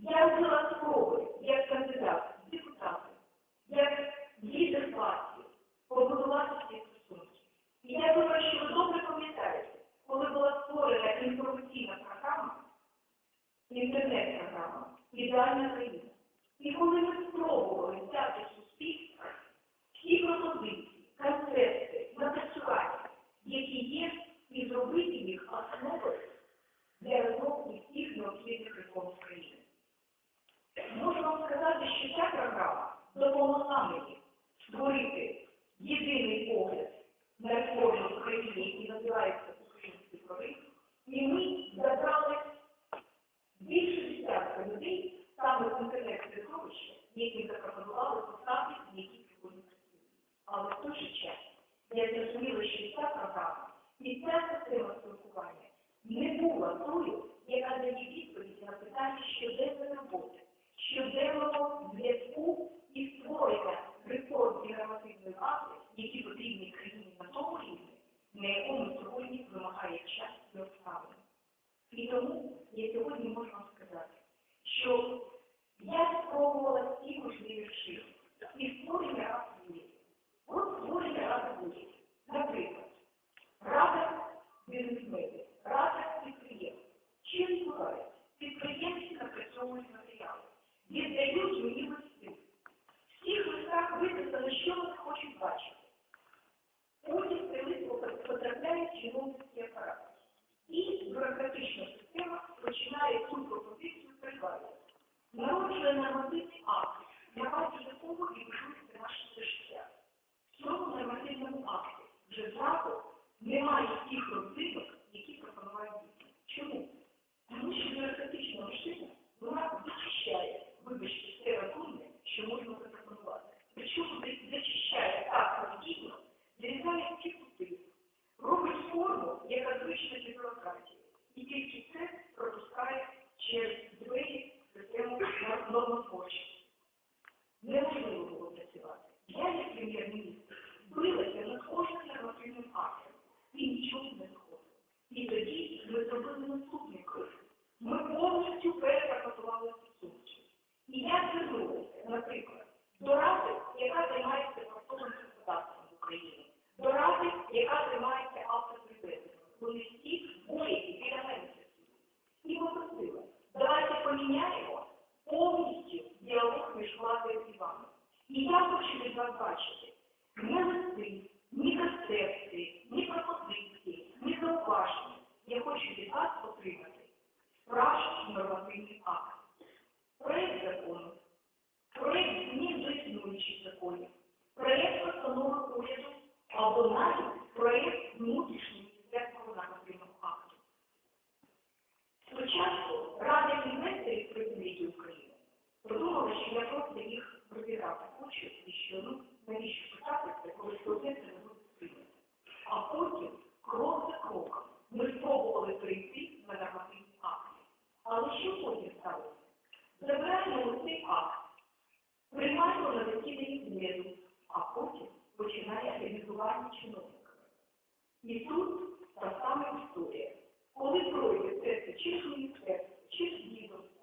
Я робила спроби, як кандидат, в депутати, як лідер партії, побудувати ці стосунки. Я думаю, що добре пам'ятаєте, коли була створена інформаційна програма, інтернет-програма «Ідеальна країна». І коли ми спробували взяти суспільство всі пропозиції, концепти, напрацювання, які є, і зробити для розробки. Можу вам сказати, що ця програма допомогла мені створити єдиний погляд на реформу в Україні, який називається Український прорив, і ми забрали більше десятка людей саме з інтернет-середовища, які запропонували посади, які сьогодні працюють. Але в той же час я зрозуміла, що ця програма і ця система спілкування не була тою, яка дає відповіді на питання щоденної роботи, щоденного зв'язку і створення реформ і нормативної бази, які потрібні країні на тому рівні, на якому сьогодні вимагає час і обставини. І тому я сьогодні можу вам сказати, що я спробувала всі можливі вчити і створення рад урядів. От створення ради урядів. Наприклад, рада бізнесменів, рада підприємств. Що відбувається? Підприємці напрацьовують матеріали, віддають мені листи. В цих листах виписано, що вони хочуть бачити. Потім цей лист потрапляє в чиновницький апарат. І бюрократична система починає цю пропозицію приймати. Народжує нормативний акт, на базі якого і будується наше життя. В цьому нормативному акті вже зразу до ради, яка займається портовим господарством в Україні, до ради, яка займається автопривезенням. Вони всі будь-які біля мене. І попросила, давайте поміняємо повністю діалог між владою і вами. І я хочу від вас бачити ні листи, ні концепції, ні пропозиції, ні зауваження. Я хочу від вас отримати справжній нормативний акт. Проєкт закону, проєкт змін до існуючих законів, проєкт постанови уряду або навіть проєкт внутрішнього міністерського нормативного акту. Спочатку Рада інвесторів Президії України подумала, що я просто їх розіграти хочу, і що ну навіщо питатися, коли процеси не будуть прийняти. А потім, крок за кроком, ми спробували прийти на нормативні акти. Але що потім сталося? Забираємо цей акт, приймаємо на засіданні зміну, а потім починає реалізування чиновника. І тут та сама історія. Коли пройде це ж міністерство, через відомство,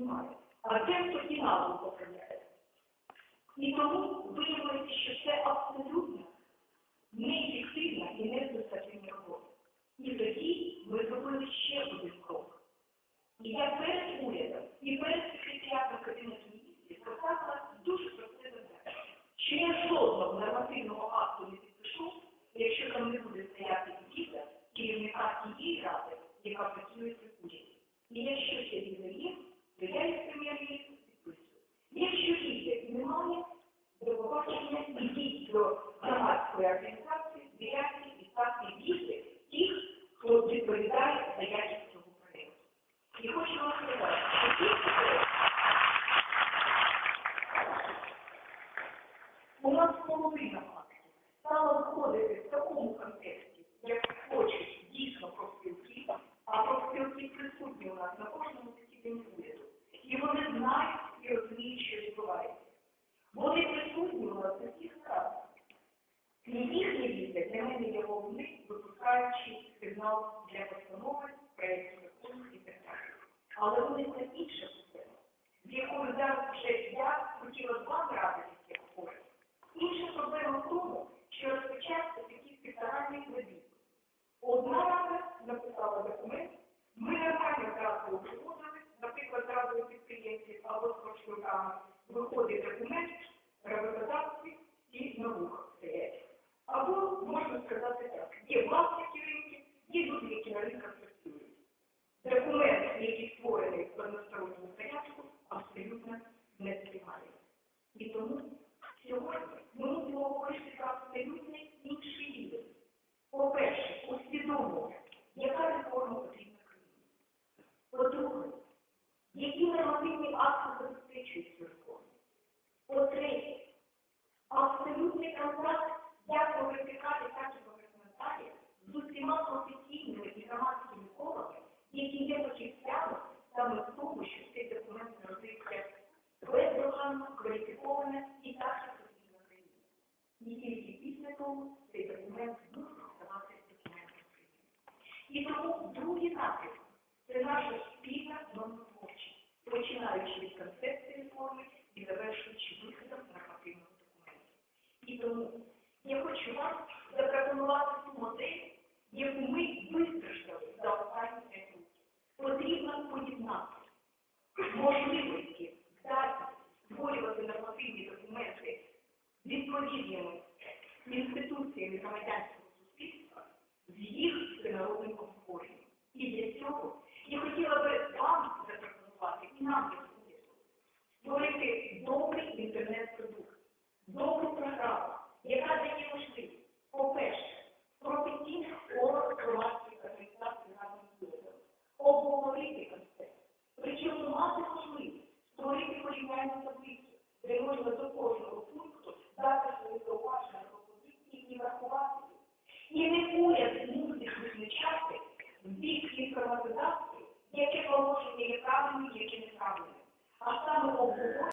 просто нічого немає. А те, хто і назву поправляє. І тому виявилося, що це абсолютно неефективна і нерезультативна робота. І тоді ми зробили ще один berita, mereka сигнал для постанови, проєкту закону і так далі. Але виникла інша проблема, з якою зараз вже я хотіла з вами радитися говорити. Інша проблема в тому, що розпочався такий спеціальний кредит. Одна рада написала документ, ми нормально зразу узгодили, наприклад, зразу підприємців або з прошликами, виходить документ, роботодавці і на вухах стоять. Або, можна сказати так, є власники ринків, є люди, які на ринках працюють. Документ, який створений в односторонньому порядку, абсолютно не сприймає. І тому сьогодні ми мусимо говорити про абсолютно інший рівень. По-перше, усвідомлення, яка реформа потрібна країні. По-друге, які нормативні акти забезпечують цю реформу. По-третє, абсолютний контакт як по вертикалі, так і по горизонталі з усіма професійними і громадськими колами, які є фахівцями саме в тому, що цей документ народився бездоганно, кваліфіковано і так, як потрібно країні. Того цей документ мусить ставати документом. І тому другий напрямок це наша спільна нормотворчість, починаючи від концепції реформи і завершуючи виходом нормативного документу. І тому я хочу вам запропонувати ту модель, яку ми вистраждали за останні п'ять років. Потрібно поєднати можливості, здатність створювати нормативні документи відповідними інституціями громадянського суспільства з їх всенародним обговоренням. І для цього я хотіла би вам запропонувати і нам як створити добрий інтернет-продукт, добру програму, яка дає можливість, по-перше, професійних колах громадських організацій разом з урядом, обговорити концепт, причому мати можливість створити порівняльну таблицю, де можна до